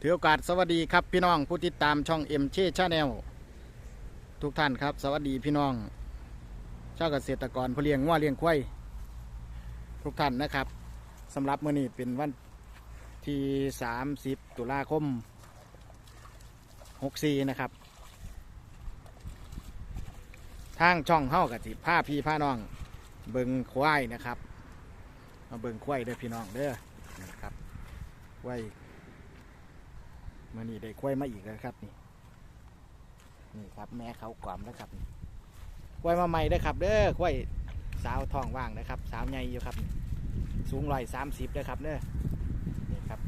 ถือโอกาสสวัสดีครับพี่น้องผู้ติดตามช่องเอ็มเช่ชาแนลทุกท่านครับ สวัสดีพี่น้องชาวเกษตรกรผู้เลี้ยงวัวเลี้ยงควายทุกท่านนะครับสำหรับมื้อนี้เป็นวันที่ 30 ตุลาคม 64 นะครับ ทางช่องเฮ้ากะสิผ้าพี่ผ้าน้อง เบิงควายนะครับมาเบิงควายเด้อพี่น้องเด้อนะครับควาย มื่อนี้ได้ควายมาอีกแล้วครับนี่นี่ครับ แม่เขากล่อมแล้วครับควายมาใหม่ได้ครับ เด้อควายสาวทองว่างนะครับ สาวใหญ่อยู่ครับ สูงร้อยสามสิบนะครับเด้อนี่ครับ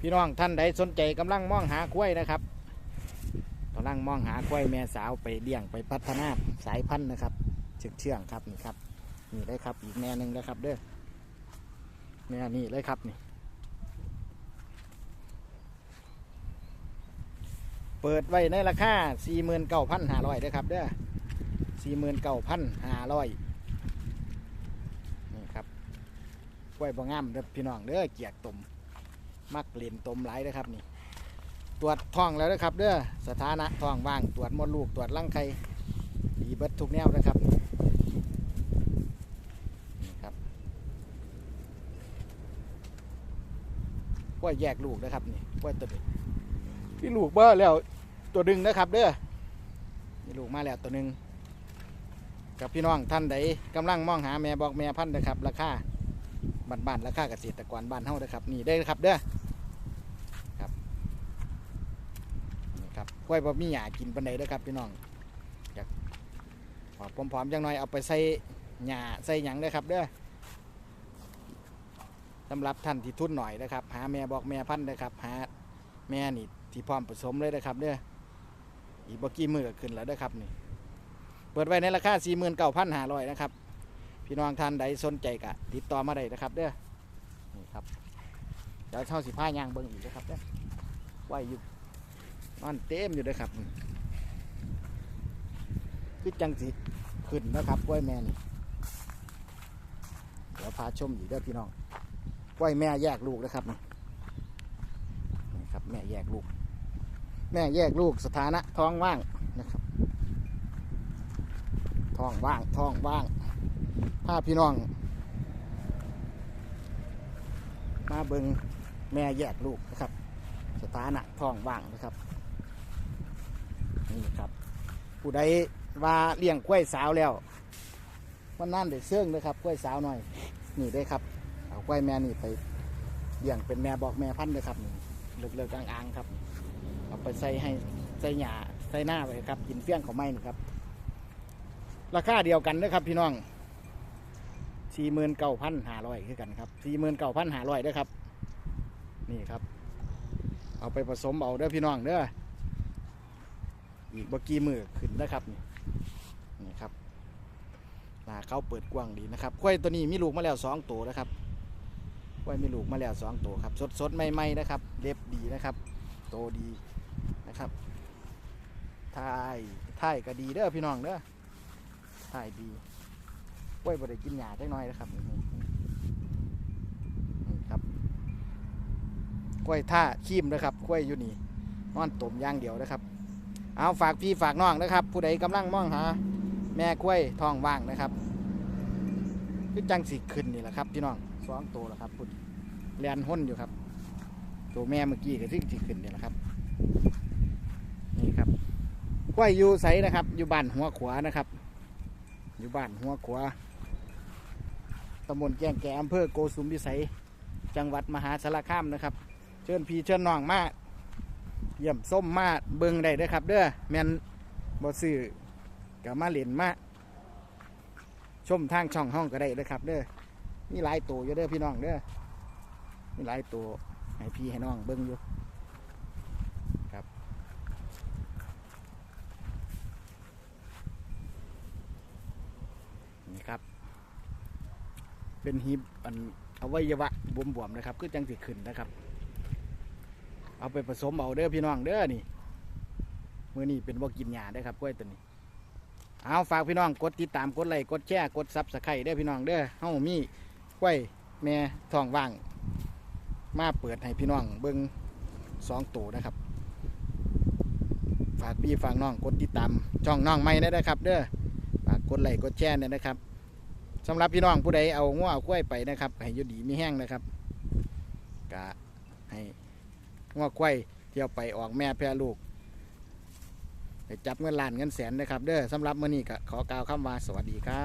พี่น้องท่านใดสนใจกำลังมองหาควายนะครับกำลังมองหาควายแม่สาวไปเลี้ยงไปพัฒนาสายพันธุ์นะครับเชื่องเชื่องๆครับนี่ครับนี่ได้ครับอีกแม่หนึ่งแล้วครับเด้อ เนี่ยนี่เลยครับนี่ เปิดไว้ในราคา49,500นะครับเด้อ49,500นี่ครับกล้วยบางงามเด้อพี่น้องเด้อเกียกตมมักเล่นตมหลายด้อครับนี่ ตรวจท้องแล้วนะครับเด้อสถานะท้องว่างตรวจมดลูกตรวจรังไข่ดีเบิดทุกแนวนะครับนี่ครับ กล้ วยแยกลูกนะครับนี่กล้วยตัวนี้พี่ลูกเบ้อแล้วตัวดึงนะครับเด้อมีลูกมาแล้วตัวหนึ่งกับพี่น้องท่านใดกำลังมองหาแม่บอกแม่พันธุ์นะครับ ราคาบ้านๆราคาเกษตรกรบ้านเฮานะครับ นี่ได้ครับเด้อครับนี่ครับกล้วยบ่มีหญ้ากินปันใดเด้อครับพี่น้องอยากพอพร้อมๆจังหน่อยเอาไปใส่หญ้าใส่หยังเด้อครับเด้อ สำหรับท่านที่ทุนหน่อยนะครับ หาแม่บอกแม่พันธุ์นะครับ หาแม่นี่ที่พร้อมผสมเลยนะครับเด้ออีกบกี้มือก็ขึ้นแล้วเด้อครับนี่ เปิดไว้ในราคา 49,500นะครับ พี่น้องท่านใดสนใจก็ติดต่อมาได้นะครับเด้อนี่ครับเดี๋ยวเท่าสิผ้ายางเบิ้งอีกนะครับเด้อไว้อยู่นอนเต็มอยู่เด้อครับคือจังสิขึ้นนะครับกล้วยแม่นี่เดี๋ยวพาชมอีกเด้อพี่น้อง กล้วยแม่แยกลูกนะครับนี่นี่ครับ แม่แยกลูก แม่แยกลูกสถานะท้องว่างนะครับ ท้องว่างท้องว่างถ้าพี่น้อง มาเบิงแม่แยกลูกนะครับ สถานะท้องว่างนะครับนี่ครับ ผู้ใดว่าเลี้ยงกล้วยสาวแล้ววันนั้นเด็ดเสื่องนะครับกล้วยสาวหน่อย นี่ได้ครับ กล้วยแม่นี่ไปเลี้ยงเป็นแม่บอกแม่พันธุ์เลยครับนี่เลิกๆกลางๆครับเอาไปใส่ให้ใส่หญ้าใส่หน้าไปครับกินเฟี้ยงของไม้นี่ครับ ราคาเดียวกันนะครับ พี่น้องสี่หมื่นเก้าพันห้าร้อยคือกันครับสี่หมื่นเก้าพันห้าร้อยด้อครับ นี่ครับ เอาไปผสมเอาเด้อพี่น้องเด้ออีกบกี้มือขึ้นนะครับนี่นี่ครับน้าเขาเปิดกว้างดีนะครับกล้วยตัวนี้มีลูกมาแล้วสองตัวนะครับ ล้วยมีลูกมาแล้วสองตัวครับ สดสดใหม่ๆนะครับเล็บดีนะครับ โตดีนะครับถ่ายถ่ายก็ดีเด้อพี่น้องเด้อถ่ายดีกล้วยบ่ได้กินหญ้าจักหน่อยนะครับนี่ครับกล้วยท่าขีมนะครับกล้วยอยู่นี่นอนต้มย่างเดียวนะครับ เอาฝากพี่ฝากน้องนะครับ ผู้ใดกำลังมองหาแม่กล้วยทองว่างนะครับคือจังสีขึ้นนี่แหละครับพี่น้อง สองตัวแล้วครับพุ่นเลียนห้นอยู่ครับ ตัวแม่เมื่อกี้ก็ที่สีขึ้นนี่แหละครับ นี่ครับกล้วยอยู่ใสนะครับ อยู่บ้านหัวขวานะครับ อยู่บ้านหัวขวาตำบลแกงแก่อำเภอโกสุมพิสัย จังหวัดมหาสารคามนะครับ เชิญพี่เชิญน้องมาเยี่ยมส้มมาเบิ่งได้ด้อครับ เด้อแมนบ่ซื้อก็มาเล่นมาชมทางช่องห้องก็ได้เด้อครับเด้อ มีหลายตัวอยู่เด้อพี่น้องเด้อมีหลายตัวให้พี่ให้น้องเบิ้งอยู่ครับ นี่ครับ เป็นหีบอันอวัยวะบวมๆนะครับคือจังสิขึ้นนะครับ เอาไปผสมเอาเด้อพี่น้องเด้อนี่มื่อนี้เป็นบ่ากินหญ้าเด้ครับกล้วยตัวนี้เอาฝากพี่น้องกดติดตามกดไลค์กดแชร์กดซับสไครต์ได้อพี่น้องเด้อเฮามี กล้วยแม่ท้องว่าง มาเปิดให้พี่น้องเบิ้งสองตัวนะครับ ฝากพี่ฝากน้องกดติดตามช่องน้องใหม่ได้นะครับ เด้อฝากกดไลค์กดแชร์เนี่ยนะครับสำหรับพี่น้องผู้ใดเอาง้อเอากล้วยไปนะครับ ให้ยดีมีแห้งนะครับกะให้ง้อกล้วยเที่ยวไปออกแม่แพร่ลูกไปจับเงินล้านเงินแสนนะครับ เด้อสำหรับมื้อนี้ก็ขอกล่าวคำว่าสวัสดีครับ